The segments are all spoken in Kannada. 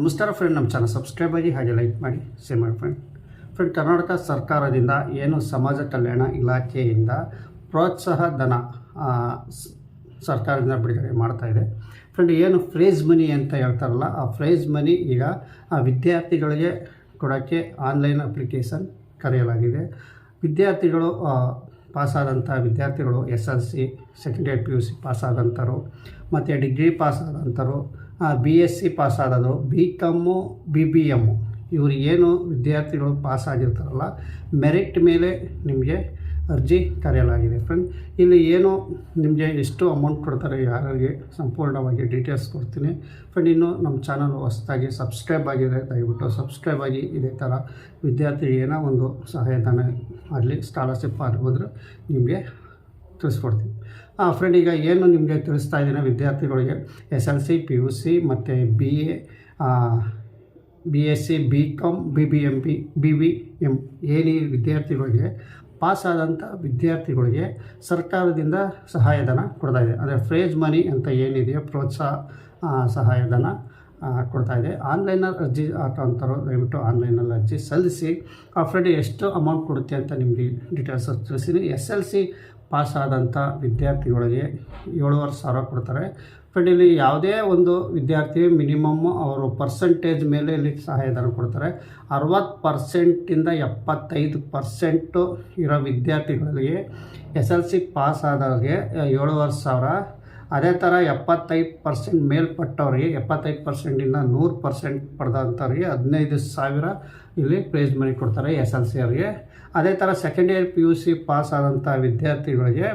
ನಮಸ್ಕಾರ ಫ್ರೆಂಡ್ ನಮ್ಮ ಚಾನಲ್ ಸಬ್ಸ್ಕ್ರೈಬ್ ಆಗಿ ಹಾಗೆ ಲೈಕ್ ಮಾಡಿ ಶೇರ್ ಮಾಡಿ ಫ್ರೆಂಡ್ ಫ್ರೆಂಡ್ ಕರ್ನಾಟಕ ಸರ್ಕಾರದಿಂದ ಏನು ಸಮಾಜ ಕಲ್ಯಾಣ ಇಲಾಖೆಯಿಂದ ಪ್ರೋತ್ಸಾಹ ಧನ ಸರ್ಕಾರದಿಂದ ಬಿಡುಗಡೆ ಮಾಡ್ತಾ ಇದೆ. ಫ್ರೆಂಡ್ ಏನು ಫ್ರೇಜ್ ಮನಿ ಅಂತ ಹೇಳ್ತಾರಲ್ಲ, ಆ ಫ್ರೇಜ್ ಮನಿ ಈಗ ಆ ವಿದ್ಯಾರ್ಥಿಗಳಿಗೆ ಕೊಡೋಕ್ಕೆ ಆನ್ಲೈನ್ ಅಪ್ಲಿಕೇಶನ್ ಕರೆಯಲಾಗಿದೆ. ವಿದ್ಯಾರ್ಥಿಗಳು ಪಾಸಾದಂಥ ವಿದ್ಯಾರ್ಥಿಗಳು S L C second year P U C ಪಾಸಾದಂಥರು, ಮತ್ತು ಡಿಗ್ರಿ ಪಾಸಾದಂಥರು B S C ಪಾಸಾದವರು B com B B M ಇವರು ಏನು ವಿದ್ಯಾರ್ಥಿಗಳು ಪಾಸಾಗಿರ್ತಾರಲ್ಲ ಮೆರಿಟ್ ಮೇಲೆ ನಿಮಗೆ ಅರ್ಜಿ ಕರೆಯಲಾಗಿದೆ. ಫ್ರೆಂಡ್ ಇಲ್ಲಿ ಏನು ನಿಮಗೆ ಎಷ್ಟು ಅಮೌಂಟ್ ಕೊಡ್ತಾರೆ ಯಾರಿಗೆ ಸಂಪೂರ್ಣವಾಗಿ ಡೀಟೇಲ್ಸ್ ಕೊಡ್ತೀನಿ. ಫ್ರೆಂಡ್ ಇನ್ನು ನಮ್ಮ ಚಾನಲ್ ಹೊಸದಾಗಿ ಸಬ್ಸ್ಕ್ರೈಬ್ ಆಗಿದೆ ದಯವಿಟ್ಟು ಸಬ್ಸ್ಕ್ರೈಬ್ ಆಗಿ. ಇದೇ ಥರ ವಿದ್ಯಾರ್ಥಿ ಏನೋ ಒಂದು ಸಹಾಯಧನ ಆಗಲಿ ಸ್ಕಾಲರ್ಶಿಪ್ ಆಗಿದ್ರೆ ನಿಮಗೆ ತಿಳಿಸ್ಕೊಡ್ತೀನಿ ಆ ಫ್ರೆಂಡ್ ಈಗ ಏನು ನಿಮಗೆ ತಿಳಿಸ್ತಾ ಇದ್ದೀನಿ ವಿದ್ಯಾರ್ಥಿಗಳಿಗೆ? S L C P U C ಮತ್ತು B A B S C B com B B M P B B M ಏನಿ ವಿದ್ಯಾರ್ಥಿಗಳಿಗೆ ಪಾಸಾದಂಥ ವಿದ್ಯಾರ್ಥಿಗಳಿಗೆ ಸರ್ಕಾರದಿಂದ ಸಹಾಯಧನ ಕೊಡ್ತಾ ಇದೆ. ಅಂದರೆ ಫ್ರೇಜ್ ಮನಿ ಅಂತ ಏನಿದೆಯೋ ಪ್ರೋತ್ಸಾಹ ಸಹಾಯಧನ ಕೊಡ್ತಾ ಇದೆ. ಆನ್ಲೈನಲ್ಲಿ ಅರ್ಜಿ ಹಾಕೋಂಥವ್ರು ದಯವಿಟ್ಟು ಆನ್ಲೈನಲ್ಲಿ ಅರ್ಜಿ ಸಲ್ಲಿಸಿ. ಆ ಫ್ರೆಂಡ್ ಎಷ್ಟು ಅಮೌಂಟ್ ಕೊಡುತ್ತೆ ಅಂತ ನಿಮಗೆ ಡೀಟೇಲ್ಸ್ ತಿಳಿಸಿನಿ ಎಸ್ ಎಲ್ ಸಿ ಪಾಸ್ ಆದಂಥ ವಿದ್ಯಾರ್ಥಿಗಳಿಗೆ ಏಳುವರೆ ಸಾವಿರ ಕೊಡ್ತಾರೆ. ಬಟ್ ಯಾವುದೇ ಒಂದು ವಿದ್ಯಾರ್ಥಿ ಮಿನಿಮಮ್ ಅವರು ಪರ್ಸೆಂಟೇಜ್ ಮೇಲೆ ಇಲ್ಲಿ ಸಹಾಯಧನ ಕೊಡ್ತಾರೆ. ಅರವತ್ತು ಪರ್ಸೆಂಟಿಂದ ಎಪ್ಪತ್ತೈದು ಪರ್ಸೆಂಟು ಇರೋ ವಿದ್ಯಾರ್ಥಿಗಳಿಗೆ ಎಸ್ ಎಲ್ ಸಿ ಪಾಸ್ ಆದವ್ರಿಗೆ ಏಳುವರೆ ಸಾವಿರ ಅದೇ ಥರ ಎಪ್ಪತ್ತೈದು ಪರ್ಸೆಂಟ್ ಮೇಲ್ಪಟ್ಟವ್ರಿಗೆ ಎಪ್ಪತ್ತೈದು ಪರ್ಸೆಂಟಿಂದ ನೂರು ಪರ್ಸೆಂಟ್ ಪಡೆದಂಥವ್ರಿಗೆ ಹದಿನೈದು ಸಾವಿರ ಇಲ್ಲಿ ಪ್ರೈಸ್ ಮನಿ ಕೊಡ್ತಾರೆ ಎಸ್ ಎಲ್ ಸಿ ಅವ್ರಿಗೆ. ಅದೇ ಥರ second year P U C pass ಆದಂಥ ವಿದ್ಯಾರ್ಥಿಗಳಿಗೆ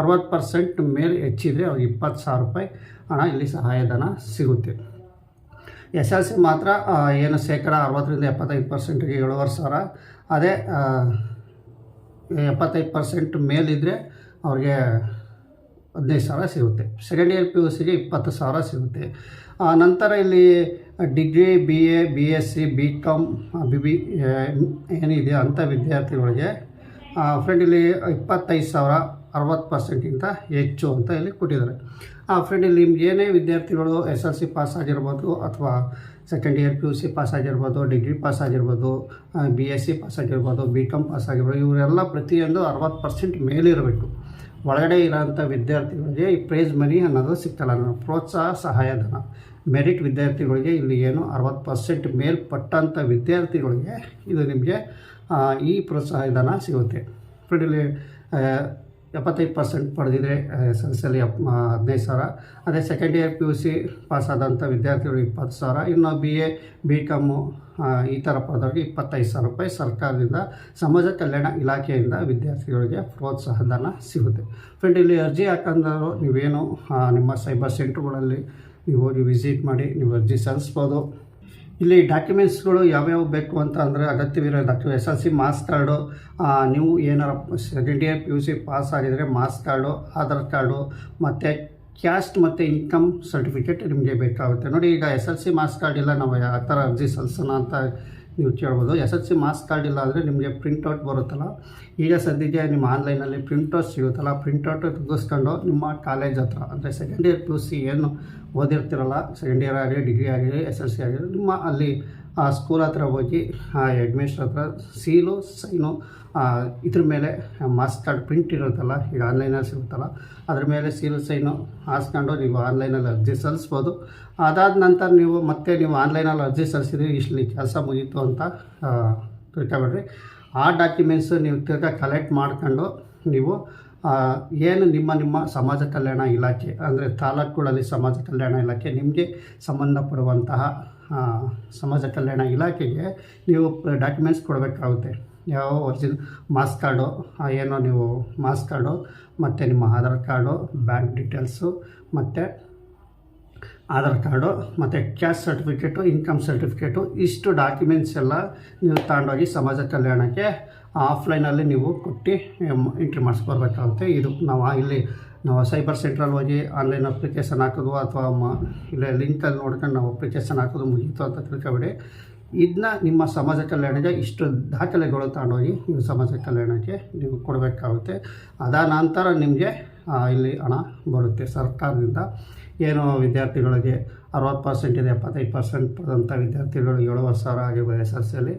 ಅರವತ್ತು ಪರ್ಸೆಂಟ್ ಮೇಲೆ ಹೆಚ್ಚಿದರೆ ಅವ್ರಿಗೆ ಇಪ್ಪತ್ತು ಸಾವಿರ ರೂಪಾಯಿ ಹಣ ಇಲ್ಲಿ ಸಹಾಯಧನ ಸಿಗುತ್ತೆ. ಎಸ್ ಎಲ್ ಸಿ ಮಾತ್ರ ಏನು ಶೇಕಡ ಅರವತ್ತರಿಂದ ಎಪ್ಪತ್ತೈದು ಪರ್ಸೆಂಟಿಗೆ ಏಳುವರೆ ಸಾವಿರ. ಅದೇ ಎಪ್ಪತ್ತೈದು ಪರ್ಸೆಂಟ್ ಮೇಲಿದ್ದರೆ ಅವ್ರಿಗೆ ಹದಿನೈದು ಸಾವಿರ ಸಿಗುತ್ತೆ. ಸೆಕೆಂಡ್ ಇಯರ್ ಪಿ ಯು ಸಿಗೆ ಇಪ್ಪತ್ತು ಸಾವಿರ ಸಿಗುತ್ತೆ. ಆ, ನಂತರ ಇಲ್ಲಿ degree B A B S C B com B B ಏನಿದೆ ಅಂಥ ವಿದ್ಯಾರ್ಥಿಗಳಿಗೆ ಫ್ರೆಂಡ್ ಇಲ್ಲಿ ಇಪ್ಪತ್ತೈದು ಸಾವಿರ ಅರವತ್ತು ಪರ್ಸೆಂಟಿಂತ ಹೆಚ್ಚು ಅಂತ ಇಲ್ಲಿ ಕೊಟ್ಟಿದ್ದಾರೆ. ಆ ಫ್ರೆಂಡ್ ಇಲ್ಲಿ ನಿಮ್ಗೆ ಏನೇ ವಿದ್ಯಾರ್ಥಿಗಳು ಎಸ್ ಎಲ್ ಸಿ ಪಾಸ್ ಆಗಿರ್ಬೋದು ಅಥವಾ second year P U C pass ಆಗಿರ್ಬೋದು ಡಿಗ್ರಿ ಪಾಸ್ ಆಗಿರ್ಬೋದು ಬಿ ಎಸ್ ಸಿ ಪಾಸ್ ಆಗಿರ್ಬೋದು ಬಿ ಕಾಮ್ ಪಾಸ್ ಆಗಿರ್ಬೋದು ಇವರೆಲ್ಲ ಪ್ರತಿಯೊಂದು ಅರವತ್ತು ಪರ್ಸೆಂಟ್ ಮೇಲಿರಬೇಕು. ಒಳಗಡೆ ಇರೋಂಥ ವಿದ್ಯಾರ್ಥಿಗಳಿಗೆ ಈ ಪ್ರೈಸ್ ಮನಿ ಅನ್ನೋದು ಸಿಗ್ತಲ್ಲ. ಪ್ರೋತ್ಸಾಹ ಸಹಾಯಧನ ಮೆರಿಟ್ ವಿದ್ಯಾರ್ಥಿಗಳಿಗೆ ಇಲ್ಲಿ ಏನು ಅರವತ್ತು ಪರ್ಸೆಂಟ್ ಮೇಲ್ಪಟ್ಟಂಥ ವಿದ್ಯಾರ್ಥಿಗಳಿಗೆ ಇದು ನಿಮಗೆ ಈ ಪ್ರೋತ್ಸಾಹ, ಧನ ಸಿಗುತ್ತೆ. ಎಪ್ಪತ್ತೈದು ಪರ್ಸೆಂಟ್ ಪಡೆದಿದ್ರೆ ಎಸ್ ಎಲ್ ಸಿಯಲ್ಲಿ ಎಪ್ ಹದಿನೈದು ಸಾವಿರ. ಅದೇ second year P U C pass ಆದಂಥ ವಿದ್ಯಾರ್ಥಿಗಳು ಇಪ್ಪತ್ತು ಸಾವಿರ. ಇನ್ನು ಬಿ ಎ ಬಿ ಕಾಮು ಈ ಥರ ಪಡೆದವ್ರಿಗೆ ಇಪ್ಪತ್ತೈದು ಸಾವಿರ ರೂಪಾಯಿ ಸರ್ಕಾರದಿಂದ, ಸಮಾಜ ಕಲ್ಯಾಣ ಇಲಾಖೆಯಿಂದ ವಿದ್ಯಾರ್ಥಿಗಳಿಗೆ ಪ್ರೋತ್ಸಾಹ ಧನ ಸಿಗುತ್ತೆ. ಫ್ರೆಂಡ್ ಇಲ್ಲಿ ಅರ್ಜಿ ಹಾಕಂದ್ರು ನೀವೇನು ನಿಮ್ಮ ಸೈಬರ್ ಸೆಂಟ್ರ್ಗಳಲ್ಲಿ ನೀವು ಹೋಗಿ ವಿಸಿಟ್ ಮಾಡಿ, ನೀವು ಅರ್ಜಿ ಸಲ್ಲಿಸ್ಬೋದು. ಇಲ್ಲಿ ಡಾಕ್ಯುಮೆಂಟ್ಸ್ಗಳು ಯಾವ್ಯಾವ ಬೇಕು ಅಂತ ಅಂದರೆ ಅಗತ್ಯವಿರೋ docu S L C marks card ನೀವು ಏನಾರ second year P U C pass ಆಗಿದರೆ marks card, Aadhaar card, ಮತ್ತು ಕ್ಯಾಸ್ಟ್ ಮತ್ತು ಇನ್ಕಮ್ ಸರ್ಟಿಫಿಕೇಟ್ ನಿಮಗೆ ಬೇಕಾಗುತ್ತೆ. ನೋಡಿ ಈಗ S L C marks card ಇಲ್ಲ, ನಾವು ಯಾವ ಥರ ಅರ್ಜಿ ಸಲ್ಲಿಸೋಣ ಅಂತ ನೀವು ಕೇಳ್ಬೋದು. S L C marks card ಇಲ್ಲ ಅಂದರೆ ನಿಮಗೆ ಪ್ರಿಂಟೌಟ್ ಬರುತ್ತಲ್ಲ. ಈಗ ಸದ್ಯಕ್ಕೆ ನಿಮ್ಮ ಆನ್ಲೈನಲ್ಲಿ ಪ್ರಿಂಟೌಟ್ ಸಿಗುತ್ತಲ್ಲ. ಪ್ರಿಂಟೌಟ್ ತೆಗೆಸ್ಕೊಂಡು ನಿಮ್ಮ ಕಾಲೇಜ್ ಹತ್ರ, ಅಂದರೆ ಸೆಕೆಂಡ್ ಇಯರ್ ಪಿ ಸಿ ಏನು ಓದಿರ್ತಿರಲ್ಲ ಸೆಕೆಂಡ್ ಇಯರ್ ಆಗಲಿ ಡಿಗ್ರಿ ಆಗಲಿ ಎಸ್ ಎಲ್ ಸಿ ಆಗಲಿ, ನಿಮ್ಮ ಅಲ್ಲಿ ಆ ಸ್ಕೂಲ್ ಹತ್ರ ಹೋಗಿ, ಆ ಎಡ್ಮಿನಿಸ್ಟ್ರ ಹತ್ರ ಸೀಲು, ಸೈನು ಇದ್ರ ಮೇಲೆ ಮಾಸ್ಕಾರ್ಡ್ ಕಾರ್ಡ್ ಪ್ರಿಂಟ್ ಇರುತ್ತಲ್ಲ, ಈಗ ಆನ್ಲೈನಲ್ಲಿ ಸಿಗುತ್ತಲ್ಲ, ಅದ್ರ ಮೇಲೆ ಸೀಲು, ಸೈನು ಹಾಸ್ಕೊಂಡು ನೀವು ಆನ್ಲೈನಲ್ಲಿ ಅರ್ಜಿ ಸಲ್ಲಿಸ್ಬೋದು. ಅದಾದ ನಂತರ ನೀವು ಮತ್ತೆ ನೀವು ಆನ್ಲೈನಲ್ಲಿ ಅರ್ಜಿ ಸಲ್ಲಿಸಿದ್ರೆ ಇಷ್ಟು ಕೆಲಸ ಮುಗೀತು ಅಂತ ತಿಳ್ಕೊಬೇಡ್ರಿ. ಆ ಡಾಕ್ಯುಮೆಂಟ್ಸು ನೀವು ತಿರ್ಗಾ ಕಲೆಕ್ಟ್ ಮಾಡ್ಕೊಂಡು ನೀವು ಏನು ನಿಮ್ಮ ನಿಮ್ಮ ಸಮಾಜ ಕಲ್ಯಾಣ ಇಲಾಖೆ, ಅಂದರೆ ತಾಲೂಕುಗಳಲ್ಲಿ ಸಮಾಜ ಕಲ್ಯಾಣ ಇಲಾಖೆ ನಿಮಗೆ ಸಂಬಂಧಪಡುವಂತಹ ಸಮಾಜ ಕಲ್ಯಾಣ ಇಲಾಖೆಗೆ ನೀವು ಡಾಕ್ಯುಮೆಂಟ್ಸ್ ಕೊಡಬೇಕಾಗುತ್ತೆ. ಯಾವ ಒರಿಜಿನ್ ಮಾಸ್ ಕಾರ್ಡು ಏನೋ ನೀವು ಮಾಸ್ ಕಾರ್ಡು ಮತ್ತು ನಿಮ್ಮ ಆಧಾರ್ ಕಾರ್ಡು ಬ್ಯಾಂಕ್ ಡೀಟೇಲ್ಸು ಮತ್ತು ಆಧಾರ್ ಕಾರ್ಡು ಮತ್ತು ಕ್ಯಾಸ್ಟ್ ಸರ್ಟಿಫಿಕೇಟು ಇನ್ಕಮ್ ಸರ್ಟಿಫಿಕೇಟು ಇಷ್ಟು ಡಾಕ್ಯುಮೆಂಟ್ಸ್ ಎಲ್ಲ ನೀವು ತಗೊಂಡೋಗಿ ಸಮಾಜ ಕಲ್ಯಾಣಕ್ಕೆ ಆಫ್ಲೈನಲ್ಲಿ ನೀವು ಕೊಟ್ಟು ಎಂಟ್ರಿ ಮಾಡಿಸ್ಕೊಡ್ಬೇಕಾಗುತ್ತೆ. ಇದು ನಾವು ಇಲ್ಲಿ ನಾವು ಸೈಬರ್ ಸೆಂಟ್ರಲ್ಲಿ ಹೋಗಿ ಆನ್ಲೈನ್ ಅಪ್ಲಿಕೇಶನ್ ಹಾಕೋದು ಅಥವಾ ಮ, ಇಲ್ಲ ಲಿಂಕಲ್ಲಿ ನೋಡ್ಕೊಂಡು ನಾವು ಅಪ್ಲಿಕೇಶನ್ ಹಾಕೋದು ಮುಗೀತು ಅಂತ ತಿಳ್ಕೊಬೇಡಿ. ಇದನ್ನ ನಿಮ್ಮ ಸಮಾಜ ಕಲ್ಯಾಣಕ್ಕೆ ಇಷ್ಟು ದಾಖಲೆಗಳು ತಗೊಂಡೋಗಿ ನೀವು ಸಮಾಜ ಕಲ್ಯಾಣಕ್ಕೆ ನೀವು ಕೊಡಬೇಕಾಗುತ್ತೆ. ಅದಾದ ನಂತರ ನಿಮಗೆ ಇಲ್ಲಿ ಹಣ ಬರುತ್ತೆ ಸರ್ಕಾರದಿಂದ. ಏನು ವಿದ್ಯಾರ್ಥಿಗಳಿಗೆ ಅರವತ್ತು ಪರ್ಸೆಂಟಿಂದ ಎಪ್ಪತ್ತೈದು ಪರ್ಸೆಂಟ್ ಪಡೆದಂಥ ವಿದ್ಯಾರ್ಥಿಗಳು ಏಳುವರೆ ಸಾವಿರ ಆಗಿರ್ಬೋದು ಎಸ್ ಎಲ್ ಸಿಯಲ್ಲಿ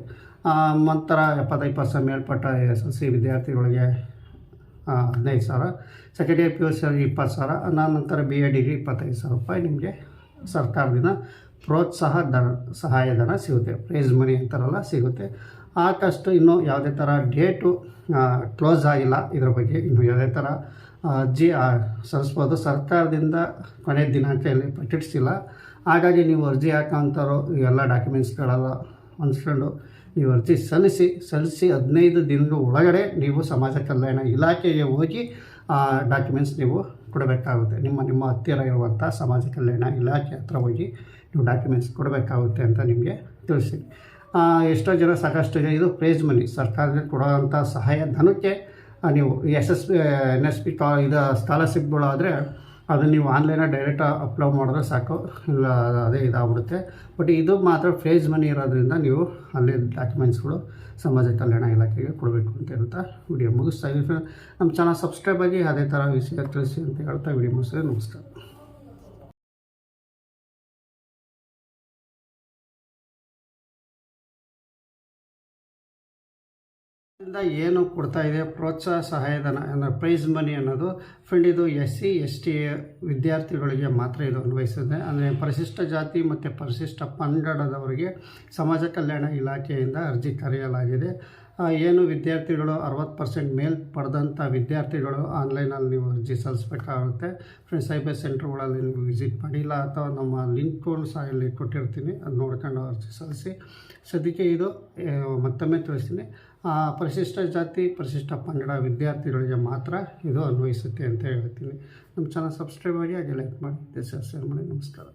ನಂತರ ಎಪ್ಪತ್ತೈದು ಪರ್ಸೆಂಟ್ ಮೇಲ್ಪಟ್ಟ ಎಸ್ ಎಲ್ ಸಿ ವಿದ್ಯಾರ್ಥಿಗಳಿಗೆ ಹದಿನೈದು ಸಾವಿರ. Second year P U C ಇಪ್ಪತ್ತು ಸಾವಿರ. ನಂತರ ಬಿ ಎ ಡಿಗ್ರಿ ಇಪ್ಪತ್ತೈದು ಸಾವಿರ ರೂಪಾಯಿ ನಿಮಗೆ ಸರ್ಕಾರದಿಂದ ಪ್ರೋತ್ಸಾಹ ಧನ ಸಹಾಯಧನ ಸಿಗುತ್ತೆ. ಪ್ರೈಸ್ ಮನಿ ಅಂತಾರಲ್ಲ ಸಿಗುತ್ತೆ. ಆದಷ್ಟು ಇನ್ನೂ ಯಾವುದೇ ಥರ ಡೇಟು ಕ್ಲೋಸ್ ಆಗಿಲ್ಲ ಇದರ ಬಗ್ಗೆ ಇನ್ನು ಯಾವುದೇ ಥರ ಅರ್ಜಿ ಸಲ್ಲಿಸ್ಬೋದು. ಸರ್ಕಾರದಿಂದ ಕೊನೆ ದಿನಾಂಕದಲ್ಲಿ ಪ್ರಕಟಿಸಿಲ್ಲ. ಹಾಗಾಗಿ ನೀವು ಅರ್ಜಿ ಹಾಕೋಂಥವ್ರು ಎಲ್ಲ ಡಾಕ್ಯುಮೆಂಟ್ಸ್ಗಳೆಲ್ಲ ಹೊಂದ್ಕೊಂಡು ನೀವು ಅರ್ಜಿ ಸಲ್ಲಿಸಿ ಸಲ್ಲಿಸಿ ಹದಿನೈದು ದಿನದ ಒಳಗಡೆ ನೀವು ಸಮಾಜ ಕಲ್ಯಾಣ ಇಲಾಖೆಗೆ ಹೋಗಿ ಆ ಡಾಕ್ಯುಮೆಂಟ್ಸ್ ನೀವು ಕೊಡಬೇಕಾಗುತ್ತೆ. ನಿಮ್ಮ ನಿಮ್ಮ ಹತ್ತಿರ ಇರುವಂಥ ಸಮಾಜ ಕಲ್ಯಾಣ ಇಲಾಖೆ ಹತ್ರ ಹೋಗಿ ನೀವು ಡಾಕ್ಯುಮೆಂಟ್ಸ್ ಕೊಡಬೇಕಾಗುತ್ತೆ ಅಂತ ನಿಮಗೆ ತಿಳಿಸಿ ಎಷ್ಟೋ ಜನ ಸಾಕಷ್ಟು ಇದು ಪ್ರೈಸ್ ಮನಿ ಸರ್ಕಾರದಿಂದ ಕೊಡೋವಂಥ ಸಹಾಯ ಧನಕ್ಕೆ ನೀವು S S, N S P ಕಾ, ಇದು ಸ್ಕಾಲರ್ಶಿಪ್ಗಳು ಆದರೆ ಅದನ್ನು ನೀವು ಆನ್ಲೈನಲ್ಲಿ ಡೈರೆಕ್ಟ್ ಅಪ್ಲೋಡ್ ಮಾಡಿದ್ರೆ ಸಾಕು. ಇಲ್ಲ, ಅದೇ ಇದಾಗ್ಬಿಡುತ್ತೆ. ಬಟ್ ಇದು ಮಾತ್ರ ಫ್ರೇಜ್ ಮನಿ ಇರೋದ್ರಿಂದ ನೀವು ಅಲ್ಲಿ ಡಾಕ್ಯುಮೆಂಟ್ಸ್ಗಳು ಸಮಾಜ ಕಲ್ಯಾಣ ಇಲಾಖೆಗೆ ಕೊಡಬೇಕು ಅಂತ ಹೇಳ್ತಾ ವಿಡಿಯೋ ಮುಗಿಸ್ತಾ ಇದ್ದೀನಿ ನಮ್ಮ ಚಾನಲ್ ಸಬ್ಸ್ಕ್ರೈಬ್ ಆಗಿ ಅದೇ ಥರ ವಿಷಯ ತಿಳಿಸಿ ಅಂತ ಹೇಳ್ತಾ ವಿಡಿಯೋ ಮುಗಿಸಿದ್ರೆ ನಮಸ್ಕಾರ. ಏನು ಕೊಡ್ತಾ ಇದೆ? ಪ್ರೋತ್ಸಾಹ ಸಹಾಯಧನ ಅಂದರೆ ಪ್ರೈಸ್ ಮನಿ ಅನ್ನೋದು ಫ್ರೆಂಡ್ ಇದು ಎಸ್ ಸಿ ಎಸ್ ಟಿ ವಿದ್ಯಾರ್ಥಿಗಳಿಗೆ ಮಾತ್ರ ಇದು ಅನ್ವಯಿಸುತ್ತೆ. ಅಂದರೆ ಪರಿಶಿಷ್ಟ ಜಾತಿ ಮತ್ತು ಪರಿಶಿಷ್ಟ ಪಂಗಡದವರಿಗೆ ಸಮಾಜ ಕಲ್ಯಾಣ ಇಲಾಖೆಯಿಂದ ಅರ್ಜಿ ಕರೆಯಲಾಗಿದೆ. ಏನು ವಿದ್ಯಾರ್ಥಿಗಳು ಅರವತ್ತು ಪರ್ಸೆಂಟ್ ಮೇಲ್ ಪಡೆದಂಥ ವಿದ್ಯಾರ್ಥಿಗಳು ಆನ್ಲೈನಲ್ಲಿ ನೀವು ಅರ್ಜಿ ಸಲ್ಲಿಸಬೇಕಾಗುತ್ತೆ. ಫ್ರೆಂಡ್ ಸೈಬರ್ ಸೆಂಟ್ರ್ಗಳಲ್ಲಿ ನೀವು ವಿಸಿಟ್ ಮಾಡಿಲ್ಲ ಅಥವಾ ನಮ್ಮ ಲಿಂಕ್ಗಳು ಸಹ ಇಲ್ಲಿ ಕೊಟ್ಟಿರ್ತೀನಿ. ಅದು ನೋಡ್ಕೊಂಡು ಅರ್ಜಿ ಸಲ್ಲಿಸಿ. ಸದ್ಯಕ್ಕೆ ಇದು ಮತ್ತೊಮ್ಮೆ ತಿಳಿಸ್ತೀನಿ. ಪರಿಶಿಷ್ಟ ಜಾತಿ, ಪರಿಶಿಷ್ಟ ಪಂಗಡ ವಿದ್ಯಾರ್ಥಿಗಳಿಗೆ ಮಾತ್ರ ಇದು ಅನ್ವಯಿಸುತ್ತೆ ಅಂತ ಹೇಳ್ತೀನಿ. ನಮ್ಮ ಚಾನಲ್ ಸಬ್ಸ್ಕ್ರೈಬ್ ಆಗಿ ಹಾಗೆ ಲೈಕ್ ಮಾಡಿ. ಶೇರ್ ಮಾಡಿ ನಮಸ್ಕಾರ.